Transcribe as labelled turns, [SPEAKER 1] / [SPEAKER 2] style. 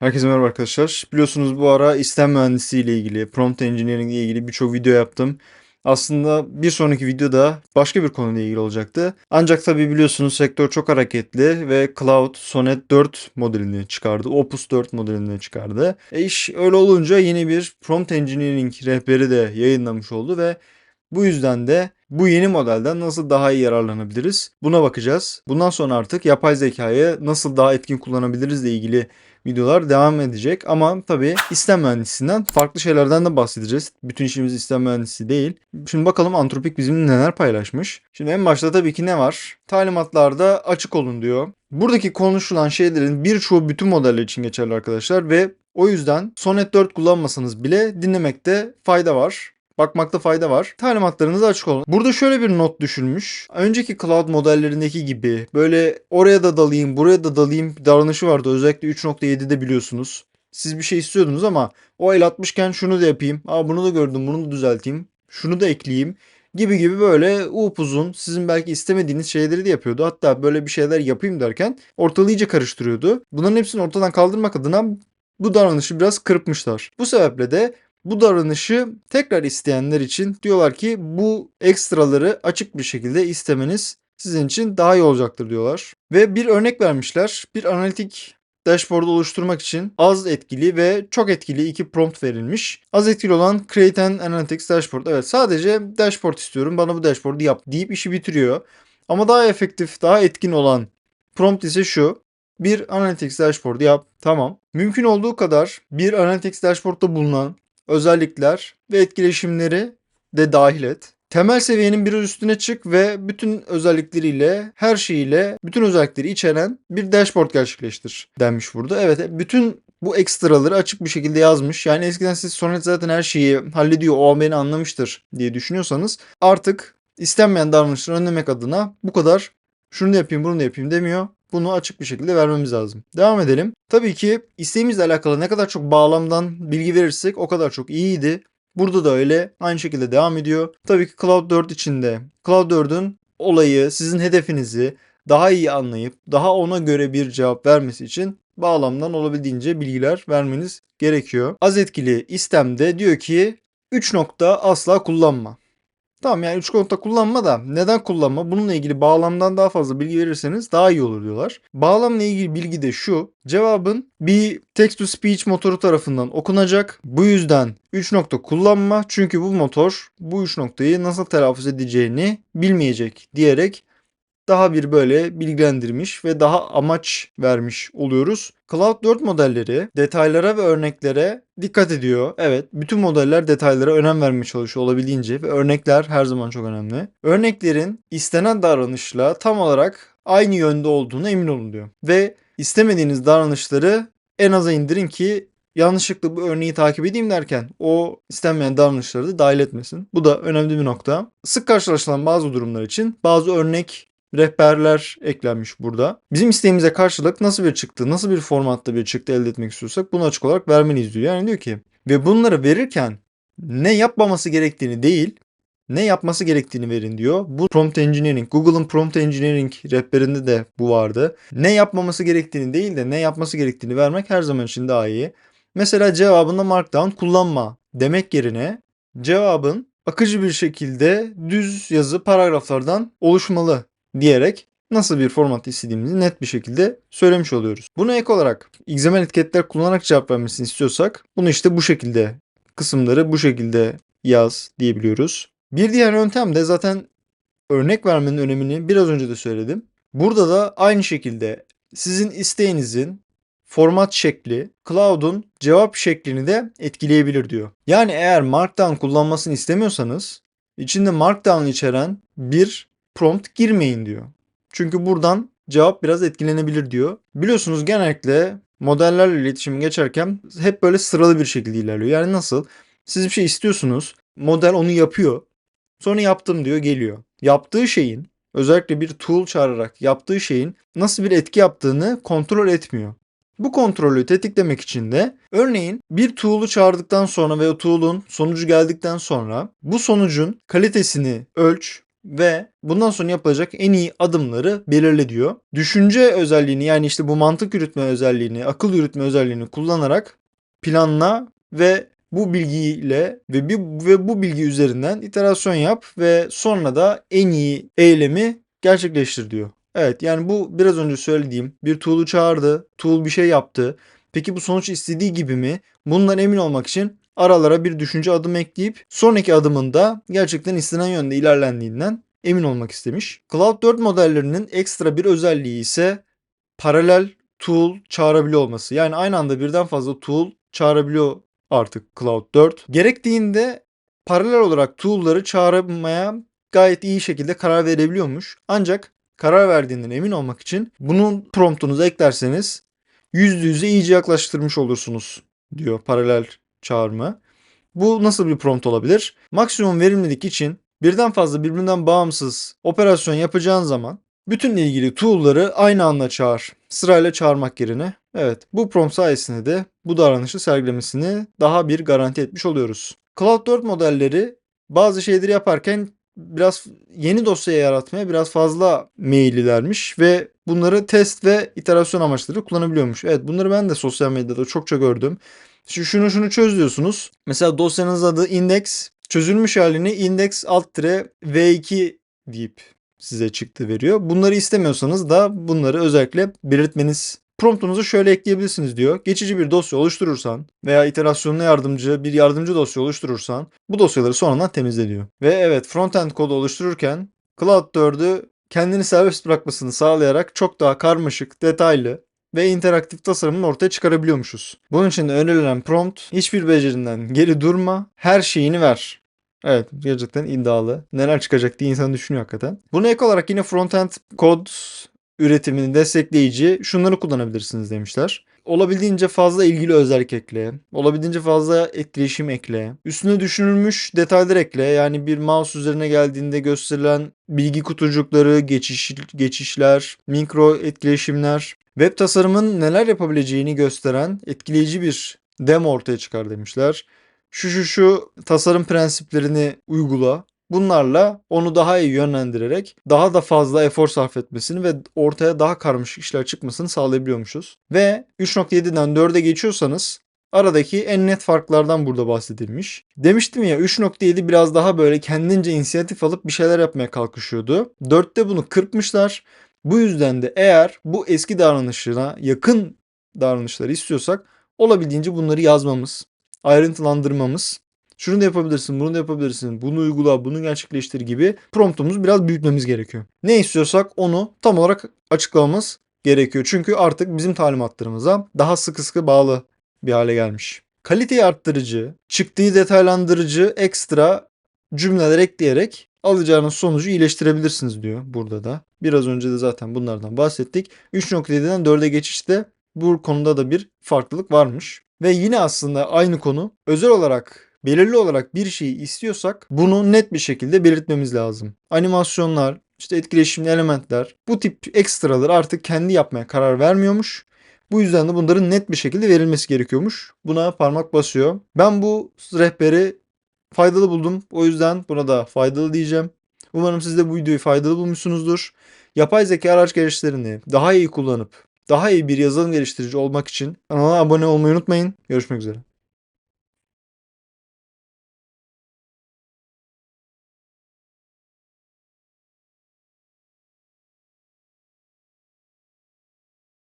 [SPEAKER 1] Herkese merhaba arkadaşlar. Biliyorsunuz bu ara istem mühendisliği ile ilgili, prompt engineering ile ilgili birçok video yaptım. Aslında bir sonraki videoda başka bir konuyla ilgili olacaktı. Ancak tabii biliyorsunuz sektör çok hareketli ve Cloud Sonnet 4 modelini çıkardı. Opus 4 modelini çıkardı. E iş öyle olunca yeni bir prompt engineering rehberi de yayınlamış oldu ve bu yüzden de bu yeni modelden nasıl daha iyi yararlanabiliriz? Buna bakacağız. Bundan sonra artık yapay zekayı nasıl daha etkin kullanabiliriz ile ilgili videolar devam edecek. Ama tabii istem mühendisinden farklı şeylerden de bahsedeceğiz. Bütün işimiz istem mühendisi değil. Şimdi bakalım Antropik bizimle neler paylaşmış. Şimdi en başta tabii ki ne var? Talimatlarda açık olun diyor. Buradaki konuşulan şeylerin birçoğu bütün modeller için geçerli arkadaşlar ve o yüzden Sonnet 4 kullanmasanız bile dinlemekte fayda var bakmakta fayda var. Talimatlarınız açık olun. Burada şöyle bir not düşülmüş. Önceki cloud modellerindeki gibi böyle oraya da dalayım, buraya da dalayım davranışı vardı. Özellikle 3.7'de biliyorsunuz. Siz bir şey istiyordunuz ama o el atmışken şunu da yapayım. Aa bunu da gördüm, bunu da düzelteyim. Şunu da ekleyeyim gibi gibi böyle upuzun sizin belki istemediğiniz şeyleri de yapıyordu. Hatta böyle bir şeyler yapayım derken ortalığı iyice karıştırıyordu. Bunların hepsini ortadan kaldırmak adına bu davranışı biraz kırpmışlar. Bu sebeple de bu davranışı tekrar isteyenler için diyorlar ki bu ekstraları açık bir şekilde istemeniz sizin için daha iyi olacaktır diyorlar. Ve bir örnek vermişler. Bir analitik dashboard oluşturmak için az etkili ve çok etkili iki prompt verilmiş. Az etkili olan Create an Analytics Dashboard. Evet sadece dashboard istiyorum bana bu dashboard'u yap deyip işi bitiriyor. Ama daha efektif, daha etkin olan prompt ise şu. Bir Analytics Dashboard yap. Tamam. Mümkün olduğu kadar bir Analytics Dashboard'da bulunan özellikler ve etkileşimleri de dahil et. Temel seviyenin biraz üstüne çık ve bütün özellikleriyle, her şeyiyle, bütün özellikleri içeren bir dashboard gerçekleştir denmiş burada. Evet, bütün bu ekstraları açık bir şekilde yazmış. Yani eskiden siz Sonnet zaten her şeyi hallediyor, o beni anlamıştır diye düşünüyorsanız artık istenmeyen davranışları önlemek adına bu kadar şunu da yapayım, bunu da yapayım demiyor. Bunu açık bir şekilde vermemiz lazım. Devam edelim. Tabii ki isteğimizle alakalı ne kadar çok bağlamdan bilgi verirsek o kadar çok iyiydi. Burada da öyle. Aynı şekilde devam ediyor. Tabii ki Cloud 4 içinde. Cloud 4'ün olayı, sizin hedefinizi daha iyi anlayıp daha ona göre bir cevap vermesi için bağlamdan olabildiğince bilgiler vermeniz gerekiyor. Az etkili istemde diyor ki 3 nokta asla kullanma. Tamam yani 3 nokta kullanma da neden kullanma? Bununla ilgili bağlamdan daha fazla bilgi verirseniz daha iyi olur diyorlar. Bağlamla ilgili bilgi de şu. Cevabın bir text to speech motoru tarafından okunacak. Bu yüzden 3 nokta kullanma. Çünkü bu motor bu 3 noktayı nasıl telaffuz edeceğini bilmeyecek diyerek daha bir böyle bilgilendirmiş ve daha amaç vermiş oluyoruz. Cloud 4 modelleri detaylara ve örneklere dikkat ediyor. Evet, bütün modeller detaylara önem vermeye çalışıyor olabildiğince ve örnekler her zaman çok önemli. Örneklerin istenen davranışla tam olarak aynı yönde olduğunu emin olun diyor. Ve istemediğiniz davranışları en aza indirin ki yanlışlıkla bu örneği takip edeyim derken o istenmeyen davranışları da dahil etmesin. Bu da önemli bir nokta. Sık karşılaşılan bazı durumlar için bazı örnek rehberler eklenmiş burada. Bizim isteğimize karşılık nasıl bir çıktı, nasıl bir formatta bir çıktı elde etmek istiyorsak bunu açık olarak vermeliyiz diyor. Yani diyor ki ve bunları verirken ne yapmaması gerektiğini değil, ne yapması gerektiğini verin diyor. Bu prompt engineering, Google'ın prompt engineering rehberinde de bu vardı. Ne yapmaması gerektiğini değil de ne yapması gerektiğini vermek her zaman için daha iyi. Mesela cevabında markdown kullanma demek yerine cevabın akıcı bir şekilde düz yazı paragraflardan oluşmalı diyerek nasıl bir format istediğimizi net bir şekilde söylemiş oluyoruz. Buna ek olarak XML etiketler kullanarak cevap vermesini istiyorsak bunu işte bu şekilde kısımları bu şekilde yaz diyebiliyoruz. Bir diğer yöntem de zaten örnek vermenin önemini biraz önce de söyledim. Burada da aynı şekilde sizin isteğinizin format şekli Cloud'un cevap şeklini de etkileyebilir diyor. Yani eğer Markdown kullanmasını istemiyorsanız içinde Markdown içeren bir prompt girmeyin diyor. Çünkü buradan cevap biraz etkilenebilir diyor. Biliyorsunuz genellikle modellerle iletişim geçerken hep böyle sıralı bir şekilde ilerliyor. Yani nasıl? Siz bir şey istiyorsunuz. Model onu yapıyor. Sonra yaptım diyor geliyor. Yaptığı şeyin özellikle bir tool çağırarak yaptığı şeyin nasıl bir etki yaptığını kontrol etmiyor. Bu kontrolü tetiklemek için de örneğin bir tool'u çağırdıktan sonra ve o tool'un sonucu geldikten sonra bu sonucun kalitesini ölç, ve bundan sonra yapılacak en iyi adımları belirle diyor. Düşünce özelliğini yani işte bu mantık yürütme özelliğini, akıl yürütme özelliğini kullanarak planla ve bu bilgiyle ve, bir, ve bu bilgi üzerinden iterasyon yap ve sonra da en iyi eylemi gerçekleştir diyor. Evet yani bu biraz önce söylediğim bir tool'u çağırdı, tool bir şey yaptı. Peki bu sonuç istediği gibi mi? Bundan emin olmak için aralara bir düşünce adım ekleyip sonraki adımında gerçekten istenen yönde ilerlendiğinden emin olmak istemiş. Cloud 4 modellerinin ekstra bir özelliği ise paralel tool çağırabiliyor olması. Yani aynı anda birden fazla tool çağırabiliyor artık Cloud 4. Gerektiğinde paralel olarak tool'ları çağırmaya gayet iyi şekilde karar verebiliyormuş. Ancak karar verdiğinden emin olmak için bunun promptunuza eklerseniz yüzde yüze iyice yaklaştırmış olursunuz diyor paralel çağırma. Bu nasıl bir prompt olabilir? Maksimum verimlilik için birden fazla birbirinden bağımsız operasyon yapacağın zaman bütün ilgili tool'ları aynı anda çağır. Sırayla çağırmak yerine. Evet bu prompt sayesinde de bu davranışı sergilemesini daha bir garanti etmiş oluyoruz. Cloud 4 modelleri bazı şeyleri yaparken biraz yeni dosya yaratmaya biraz fazla meyillilermiş ve bunları test ve iterasyon amaçları kullanabiliyormuş. Evet bunları ben de sosyal medyada çokça gördüm. Şu şunu şunu çöz diyorsunuz. Mesela dosyanız adı index çözülmüş halini index alt tire v2 deyip size çıktı veriyor. Bunları istemiyorsanız da bunları özellikle belirtmeniz promptunuzu şöyle ekleyebilirsiniz diyor. Geçici bir dosya oluşturursan veya iterasyonuna yardımcı bir yardımcı dosya oluşturursan bu dosyaları sonradan temizle diyor. Ve evet frontend kodu oluştururken Cloud 4'ü kendini serbest bırakmasını sağlayarak çok daha karmaşık, detaylı ve interaktif tasarımını ortaya çıkarabiliyormuşuz. Bunun için önerilen prompt hiçbir becerinden geri durma, her şeyini ver. Evet gerçekten iddialı. Neler çıkacak diye insan düşünüyor hakikaten. Buna ek olarak yine frontend kod üretimini destekleyici şunları kullanabilirsiniz demişler. Olabildiğince fazla ilgili özellik ekle. Olabildiğince fazla etkileşim ekle. Üstüne düşünülmüş detaylar ekle. Yani bir mouse üzerine geldiğinde gösterilen bilgi kutucukları, geçiş, geçişler, mikro etkileşimler. Web tasarımın neler yapabileceğini gösteren etkileyici bir demo ortaya çıkar demişler. Şu şu şu tasarım prensiplerini uygula. Bunlarla onu daha iyi yönlendirerek daha da fazla efor sarf etmesini ve ortaya daha karmaşık işler çıkmasını sağlayabiliyormuşuz. Ve 3.7'den 4'e geçiyorsanız aradaki en net farklardan burada bahsedilmiş. Demiştim ya 3.7 biraz daha böyle kendince inisiyatif alıp bir şeyler yapmaya kalkışıyordu. 4'te bunu kırpmışlar. Bu yüzden de eğer bu eski davranışına yakın davranışları istiyorsak olabildiğince bunları yazmamız, ayrıntılandırmamız şunu da yapabilirsin, bunu da yapabilirsin, bunu uygula, bunu gerçekleştir gibi promptumuzu biraz büyütmemiz gerekiyor. Ne istiyorsak onu tam olarak açıklamamız gerekiyor. Çünkü artık bizim talimatlarımıza daha sıkı sıkı bağlı bir hale gelmiş. Kaliteyi arttırıcı, çıktığı detaylandırıcı ekstra cümleler ekleyerek alacağınız sonucu iyileştirebilirsiniz diyor burada da. Biraz önce de zaten bunlardan bahsettik. 3.7'den 4'e geçişte bu konuda da bir farklılık varmış. Ve yine aslında aynı konu özel olarak belirli olarak bir şeyi istiyorsak bunu net bir şekilde belirtmemiz lazım. Animasyonlar, işte etkileşimli elementler bu tip ekstraları artık kendi yapmaya karar vermiyormuş. Bu yüzden de bunların net bir şekilde verilmesi gerekiyormuş. Buna parmak basıyor. Ben bu rehberi faydalı buldum. O yüzden buna da faydalı diyeceğim. Umarım siz de bu videoyu faydalı bulmuşsunuzdur. Yapay zeka araç gereçlerini daha iyi kullanıp daha iyi bir yazılım geliştirici olmak için kanala abone olmayı unutmayın. Görüşmek üzere.